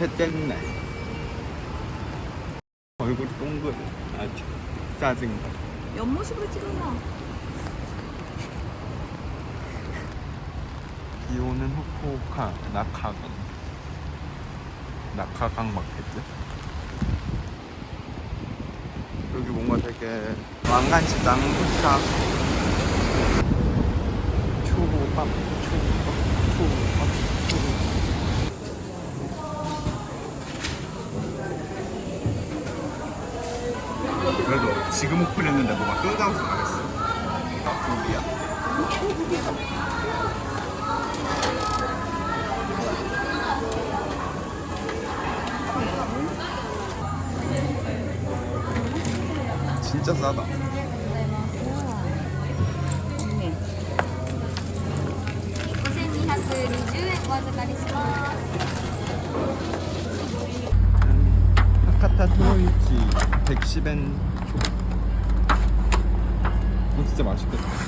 셋째 날. 얼굴이 동그래. 아주 짜증나. 옆모습으로 찍어놔. 비 오는 후쿠오카 낙하강. 낙하강 맞겠지? 여기 뭔가 되게 후차. 초밥, 초밥, 초밥, 지금 오픈했는데 뭐가 뜬다고 나겠어. 나 둘이야. 진짜 싸다. 언니. 5220円お預かりします 하카타 토이치 110엔 초. 이거 진짜 맛있겠다.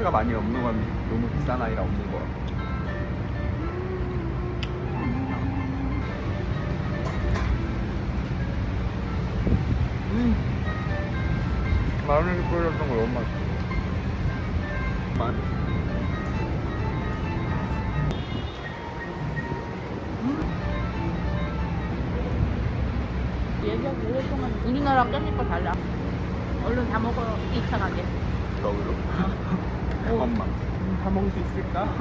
안 참치가 많이 없는 건 너무 비싼 아이라 없는 거야. 음. 마요네즈 뿌려줬던 거 너무 맛있어. 맛. 얘기하기 오랫동안 우리나라 깻잎과 달라. 얼른 다 먹어, 2차 가게. 여기로? 잠깐만. 음, 다 먹을 수 있을까?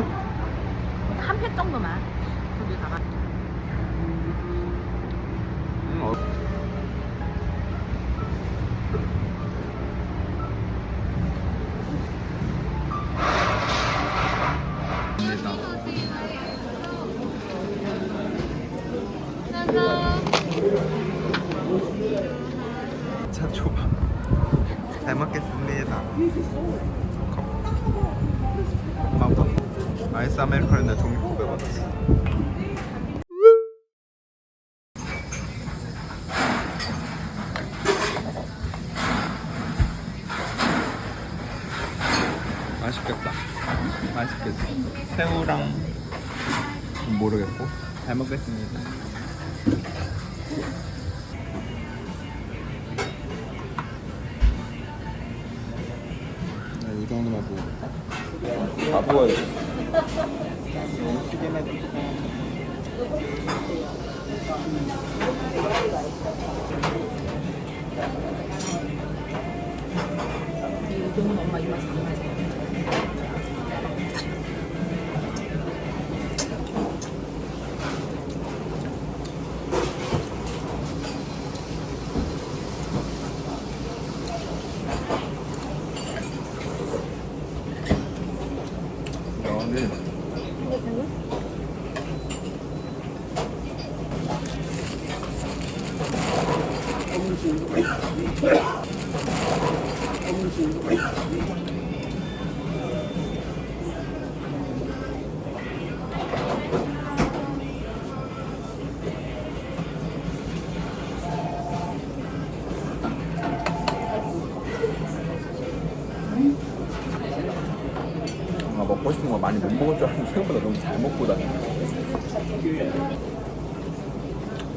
한 팩 정도만. 거기 가가. 음, 어. 맛있겠다. 맛있겠다. 새우랑 모르겠고 잘 먹겠습니다. 네, 이 정도만 부어볼까? 다 부어야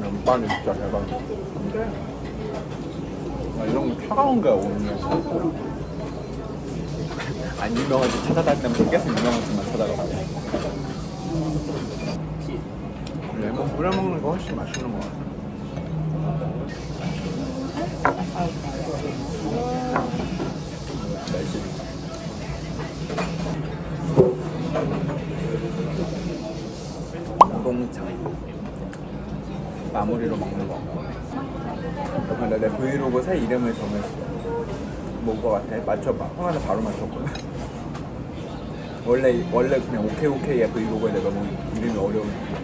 면발이 진짜 대박이야 아, 이런 거 차가운 게 오는 게안 유명하지. 찾아다니면 계속 유명한 집만 찾아가고 레몬 뿌려 먹는 거 훨씬 맛있는 거 같아 우동차 마무리로 먹는 거 근데 내 브이로그 새 이름을 정했어 뭐거 같아? 맞춰봐 형한테 바로 맞췄거든 원래 원래 그냥 오케이 오케이의 브이로그에 내가 너무 이름이 어려우니까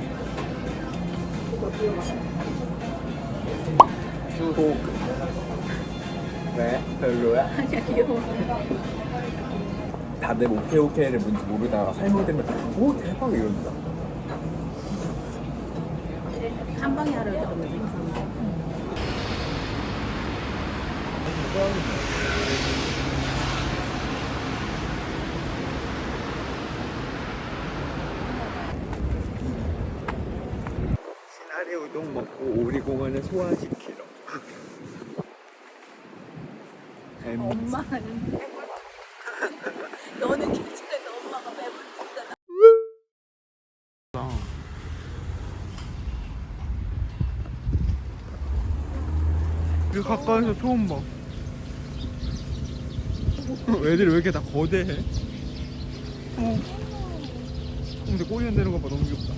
큐도크 왜? 별로야? 아니야 귀여워. 다들 오케이 오케이를 뭔지 모르다가 설명되면 오 대박 이런다 한 방에 하려 그러면 시나리 우동 먹고 오리공원을 소화시키러. 엠 엄마는 너는 괜찮은데 엄마가 배불러. 그 가까이서 처음 봐. 애들이 왜 이렇게 다 거대해? 어. 근데 꼬리 흔드는 거 봐, 너무 귀엽다.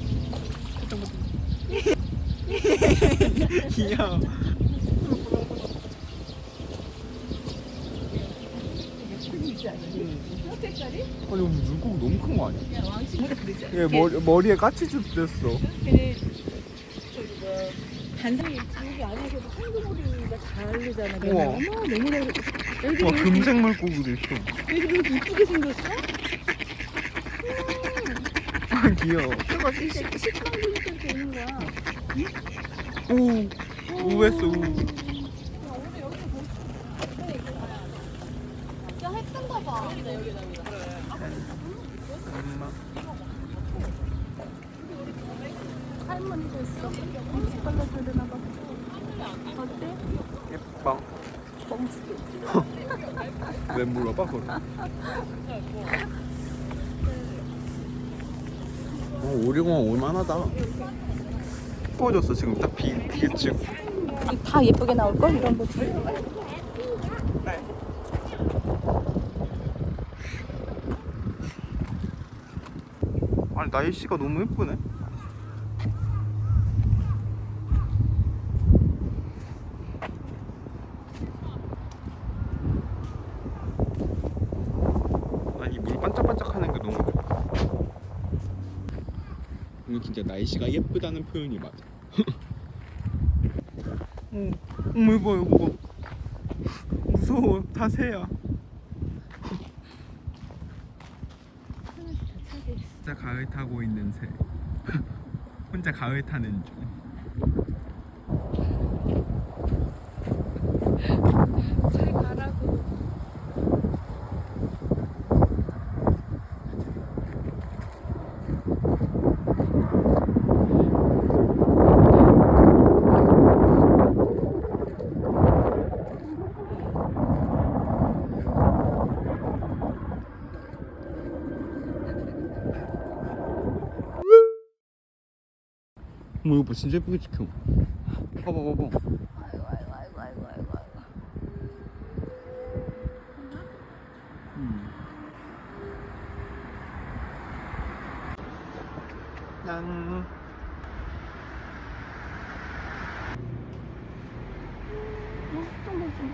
귀여워. 아니, 물고기 너무 큰 거 아니야? 얘 머리, 머리에 까치집 됐어. 뭐 단상이 여기 안에서도 한국머리가 다르잖아. 우와. 어머 너무 잘. 애들이 와, 왜 금색 물고기도 있어. 이렇게 이쁘게 생겼어? 아, 귀여워. 저거 진짜 식빵 보니까 되는 거야. 오, 우했어, 우. 야 했던가 봐. 엄마. 할머니도 있어. 음식 발라줘야 되나 봐. 어때? 예뻐. 뻥치도 있어. 왜 물어봐, 그걸? 어, 오리공원 올만하다. 예뻐졌어, 지금 딱 비, 비치고. 다 예쁘게 나올 걸 이런 거. 아니, 날씨가 너무 예쁘네. 아니, 물 반짝반짝하는 게 너무 좋아. 이거 진짜 날씨가 예쁘다는 표현이 맞아. 어, 어머 이거 이거 봐. 무서워 다 새야. 혼자 가을 타고 있는 새. 혼자 가을 타는 중. 어머 이거 봐 진짜 예쁘게 찍혀. 봐봐 봐봐. 아이고 아이고 아이고 아이고 아이고 아이고. 음. 난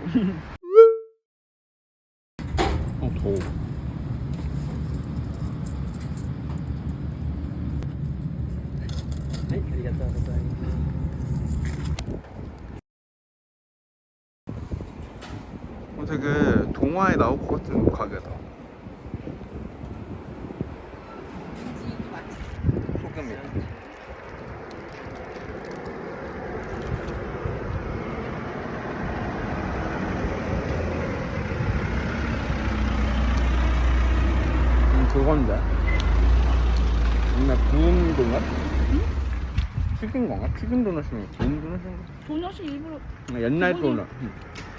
어, 더워. 어, 되게 동화에 나올 것 같은 가게다. 소금이. 음, 그건데. 옛날 구운 도넛? 튀긴 건가? 튀긴 도넛이면 구운 도넛인가? 도넛이 일부러 옛날 그거는- 도넛. 응.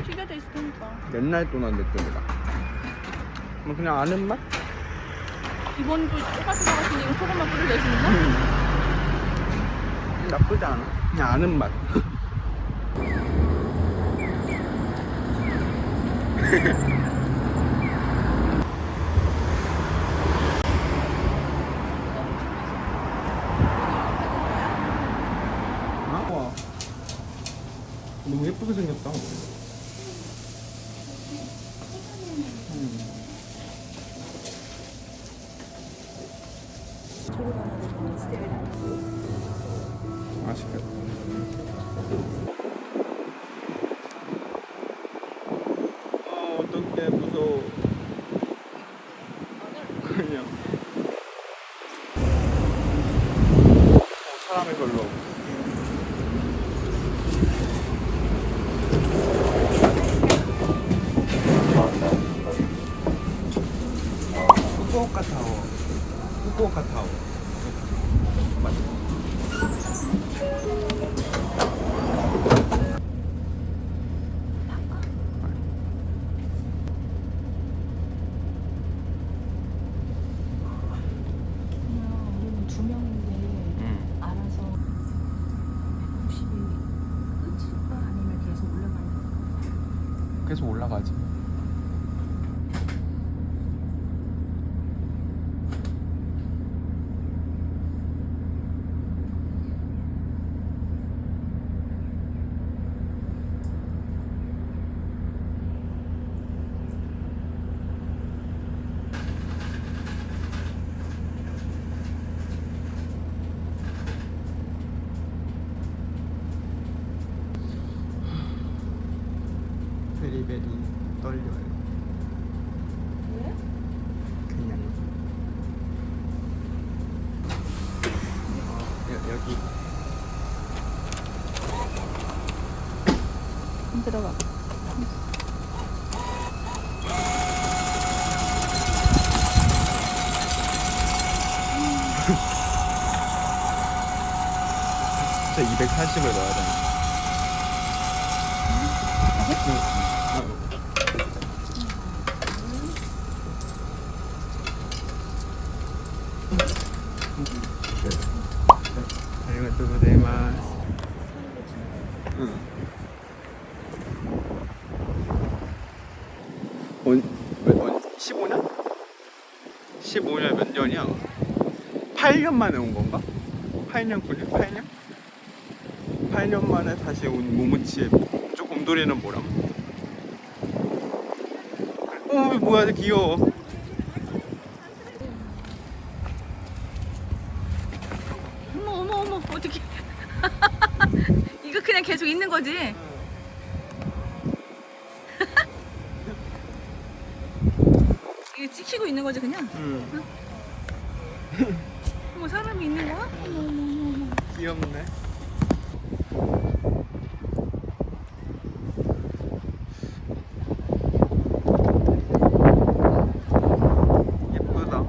튀겨져 있으니까. 옛날 도넛 느낌이다. 뭐 그냥 아는 맛? 이번도 거 같은데 이거 소금만 뿌려 내시는가? 나쁘지 않아. 그냥 아는 맛. 계속 올라가지. 베리베리 떨려요. 왜? 그냥. 여, 여기. 들어가. 진짜 240을 넣어야 되나? 아리가또 고자이마스. 응. 언, 몇, 언, 15년? 15년 몇 년이야? 8년 만에 온 건가? 8년, 9년? 8년? 8년 만에 다시 온 모모치의 저 곰돌이는 뭐람? 어 뭐야 귀여워 어머 어머 어머 어떻게? 이거 그냥 계속 있는 거지? 이거 찍히고 있는 거지 그냥? 응어머 사람이 있는 거야? 어머 어머 어머 어머. 귀엽네 예쁘다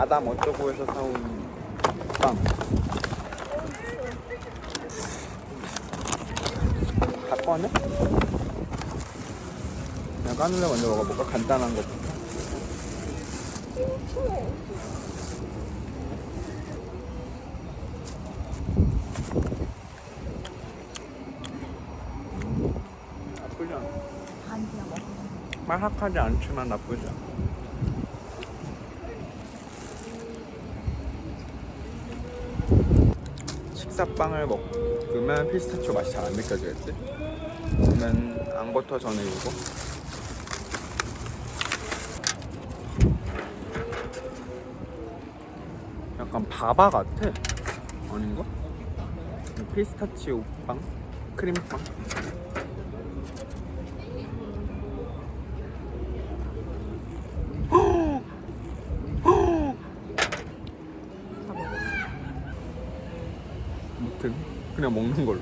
아담 어쩌고에서 사온 빵. 다 꺼내? 그냥 까눌레 먼저 먹어볼까? 간단한 거. 나쁘지 않아. 마삭하지 않지만 나쁘지 않아. 식사빵을 먹으면 피스타치오 맛이 잘 안 느껴지겠지? 그러면 앙버터 전해주고 약간 바바 같아 아닌가? 피스타치오 빵? 크림빵? 같은 그냥 먹는 걸로.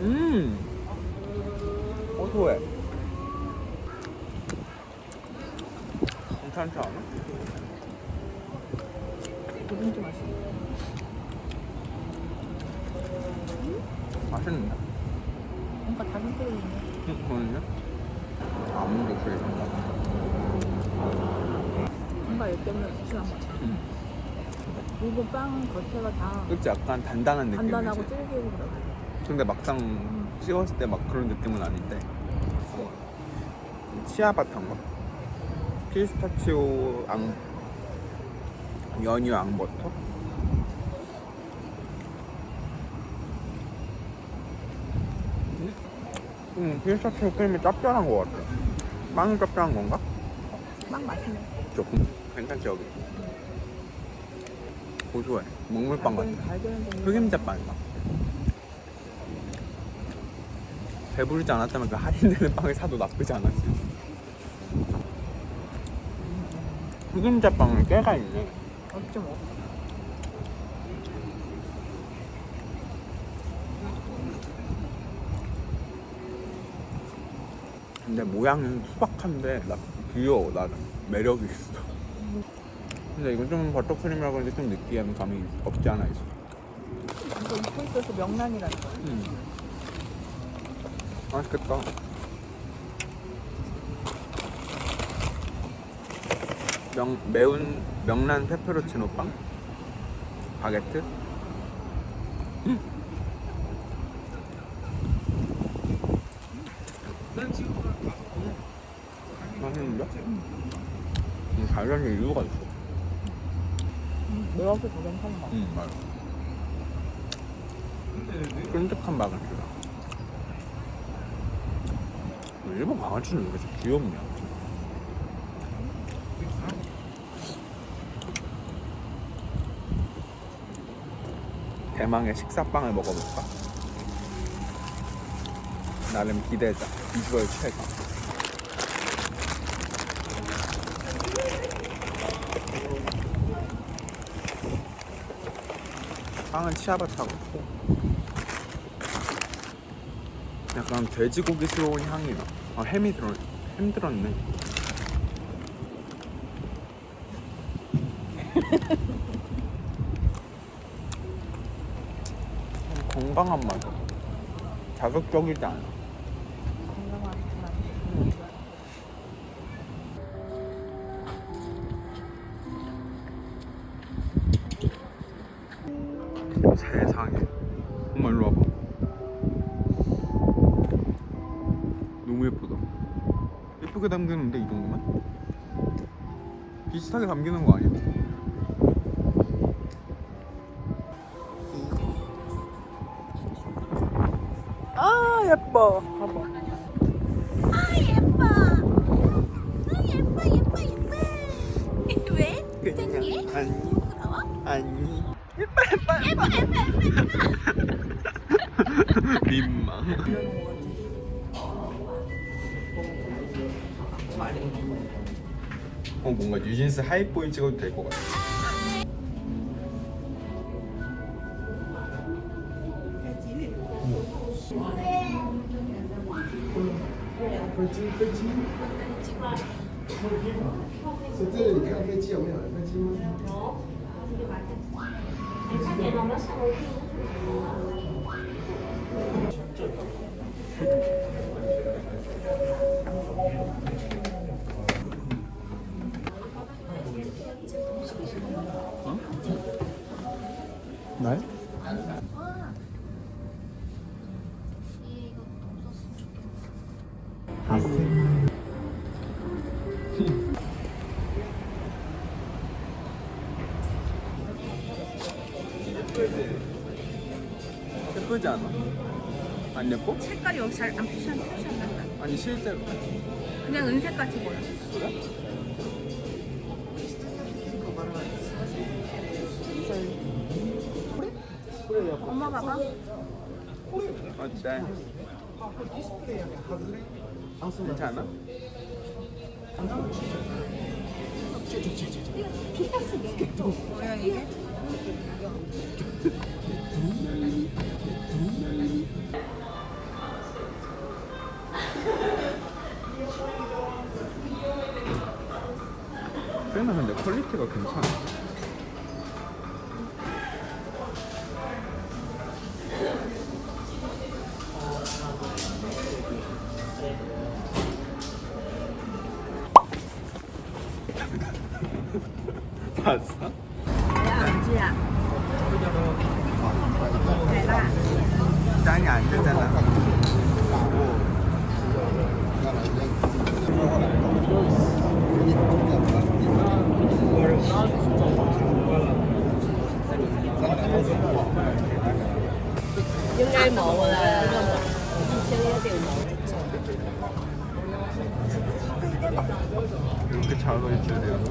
음, 고소해. 괜찮지 않아? 누룽지 맛있어. 맛있는데? 뭔가 다른 끓여 있네. 응, 그거는요? 아무도 그래. 뭔가 얘 때문에 부추한 맛. 응. 그리고 빵 겉에가 다 그치 약간 단단한 느낌이지. 단단하고 질기고 그래. 근데 막상 씹었을 때 막 그런 느낌은 아닌데. 치아바타인가? 피스타치오 앙 연유 앙버터? 음, 피스타치오 크림이 짭짤한 것 같아. 빵이 짭짤한 건가? 빵 맛있네. 조금 괜찮지 여기. 고소해. 먹물빵 같아. 흑임자빵인가? 배부르지 않았다면 그 할인되는 빵을 사도 나쁘지 않았어요. 흑임자빵은 깨가 있네. 어쩜 없어. 근데 모양은 수박한데 나 귀여워 나는 매력이 있어. 근데 이건 좀 버터크림이라고 하는데 좀 느끼한 감이 없지 않아 있어. 이거 입고 있어서 명란이라는 거. 음. 맛있겠다. 명, 매운 명란 페페로치노 빵? 바게트? 음. 맛있는데? 음, 달걀이 이유가 있어. 음, 매워서 더 괜찮은 거. 응, 맞아. 쫀득한 바게트다. 일본 강아지는 왜 이렇게 귀엽냐? 대망의 식사빵을 먹어볼까? 나름 기대자. 비주얼 최강. 빵은 치아바타고 약간 돼지고기스러운 향이 나. 아 햄이 들어 햄 들었네. 좀 건강한 맛. 자극적이지 않아. 예쁘게 담기는데 이 정도면? 비슷하게 담기는 거 아니야? 어 뭔가 뉴진스 하이보이 찍어도 될 것 같아. 예쁘지 않아? 안 예뻐? 색깔이 여기 잘안 표시한 표시한다. 아니 실제로 그냥 은색 같이 보여. 엄마 봐봐. 어때? 괜찮아? 뭐야 이게? 근데 퀄리티가 괜찮아. 이렇게 잘 어울려요. 안주를.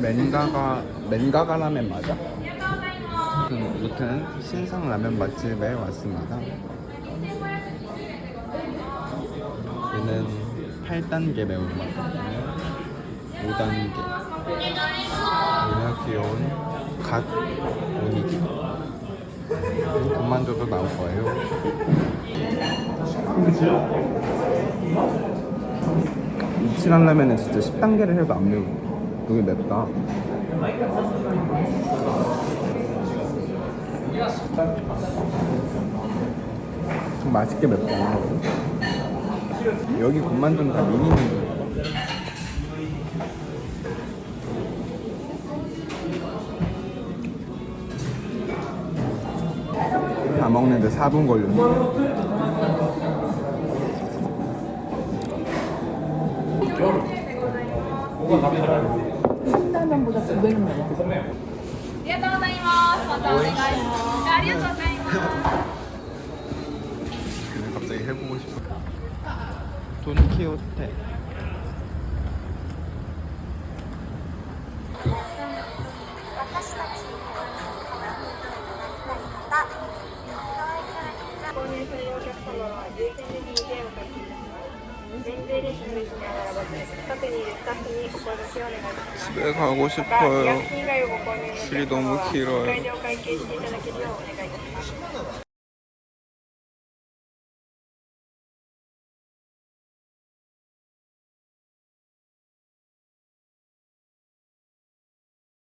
맨가가 맨가가 라면 맞아? 무슨 무튼 신상 라면 맛집에 왔습니다. 8단계 매운맛, 5단계. 얘는 귀여운 갓 오니기. 군만두도 나올 거예요. 이치란 라면은 진짜 10단계를 해도 안 매워. 여기 맵다. 좀 맛있게 맵다. 여기 군만두는 다 미니만두인가 봐. 다 먹는데 4분 걸렸네. 신라면보다 두 배는 먹어. ありがとうございますまたお願いしますありがとうございます 그냥 갑자기 해보고 싶어. 돈키호테. 집에 가고 싶어요. 줄이 너무 길어요.